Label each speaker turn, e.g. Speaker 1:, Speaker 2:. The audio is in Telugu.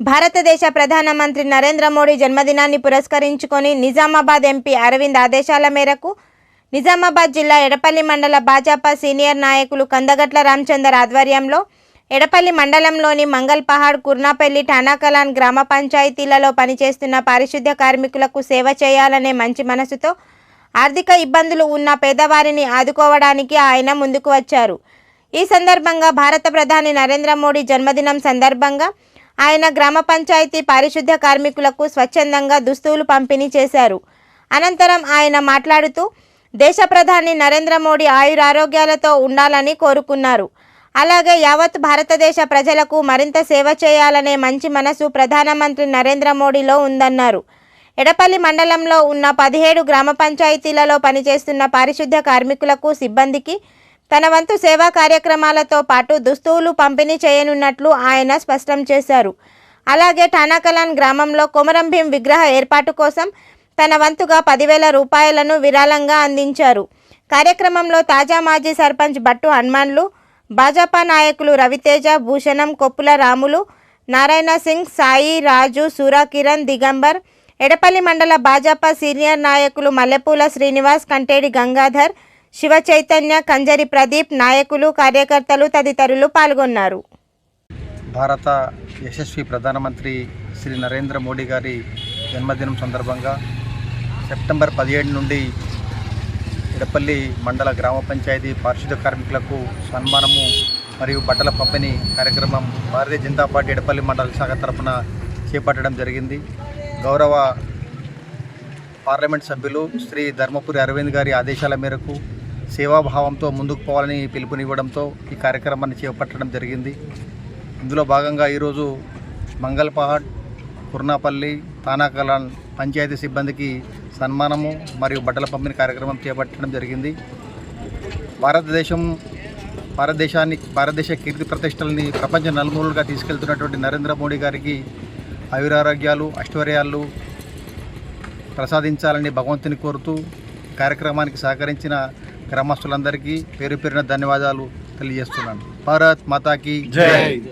Speaker 1: భారతదేశ ప్రధానమంత్రి నరేంద్ర మోడీ జన్మదినాన్ని పురస్కరించుకొని నిజామాబాద్ ఎంపీ అరవింద్ ఆదేశాల మేరకు నిజామాబాద్ జిల్లా ఎడపల్లి మండల భాజపా సీనియర్ నాయకులు కందగట్ల రామచందర్ ఆధ్వర్యంలో ఎడపల్లి మండలంలోని మంగల్ పహాడ్ కుర్నాపల్లి ఠానాకలాన్ గ్రామ పంచాయతీలలో పనిచేస్తున్న పారిశుద్ధ్య కార్మికులకు సేవ చేయాలనే మంచి మనసుతో ఆర్థిక ఇబ్బందులు ఉన్న పేదవారిని ఆదుకోవడానికి ఆయన ముందుకు వచ్చారు. ఈ సందర్భంగా భారత ప్రధాని నరేంద్ర మోడీ జన్మదినం సందర్భంగా ఆయన గ్రామ పంచాయతీ పారిశుద్ధ్య కార్మికులకు స్వచ్ఛందంగా దుస్తువులు పంపిణీ చేశారు. అనంతరం ఆయన మాట్లాడుతూ దేశ ప్రధాని నరేంద్ర మోడీ ఆయురారోగ్యాలతో ఉండాలని కోరుకున్నారు. అలాగే యావత్ భారతదేశ ప్రజలకు మరింత సేవ చేయాలనే మంచి మనసు ప్రధానమంత్రి నరేంద్ర మోడీలో ఉందన్నారు. ఎడపల్లి మండలంలో ఉన్న పదిహేడు గ్రామ పంచాయతీలలో పనిచేస్తున్న పారిశుద్ధ్య కార్మికులకు సిబ్బందికి తన వంతు సేవా కార్యక్రమాలతో పాటు దుస్తువులు పంపిణీ చేయనున్నట్లు ఆయన స్పష్టం చేశారు. అలాగే ఠానాకలాన్ గ్రామంలో కొమరం భీం విగ్రహ ఏర్పాటు కోసం తన వంతుగా పదివేల రూపాయలను విరాళంగా అందించారు. కార్యక్రమంలో తాజా మాజీ సర్పంచ్ బట్టు హనుమాన్లు భాజపా నాయకులు రవితేజ భూషణం కొప్పుల రాములు నారాయణ సింగ్ సాయి రాజు సూరా కిరణ్ దిగంబర్ ఎడపల్లి మండల భాజపా సీనియర్ నాయకులు మల్లెపూల శ్రీనివాస్ కంటేడి గంగాధర్ శివ చైతన్య కంజరి ప్రదీప్ నాయకులు కార్యకర్తలు తదితరులు పాల్గొన్నారు.
Speaker 2: భారత యశస్వి ప్రధానమంత్రి శ్రీ నరేంద్ర మోడీ గారి జన్మదినం సందర్భంగా సెప్టెంబర్ పదిహేడు నుండి ఎడపల్లి మండల గ్రామ పంచాయతీ పారిశుద్ధ కార్మికులకు సన్మానము మరియు బట్టల పంపిణీ కార్యక్రమం భారతీయ జనతా పార్టీ ఎడపల్లి మండల శాఖ తరఫున చేపట్టడం జరిగింది. గౌరవ పార్లమెంట్ సభ్యులు శ్రీ ధర్మపురి అరవింద్ గారి ఆదేశాల మేరకు సేవాభావంతో ముందుకు పోవాలని పిలుపునివ్వడంతో ఈ కార్యక్రమాన్ని చేపట్టడం జరిగింది. ఇందులో భాగంగా ఈరోజు మంగళపహాడ్ కుర్నాపల్లి తానాకలాన్ పంచాయతీ సిబ్బందికి సన్మానము మరియు బట్టల పంపిణీ కార్యక్రమం చేపట్టడం జరిగింది. భారతదేశం భారతదేశాన్ని భారతదేశ కీర్తి ప్రతిష్టలని ప్రపంచ నలుమూలలుగా తీసుకెళ్తున్నటువంటి నరేంద్ర మోడీ గారికి ఆయురారోగ్యాలు ఐశ్వర్యాలు ప్రసాదించాలని భగవంతుని కోరుతూ కార్యక్రమానికి సహకరించిన గ్రామస్తులందరికీ పేరు పేరున ధన్యవాదాలు తెలియజేస్తున్నాను. భారత్ మాతాకి జై.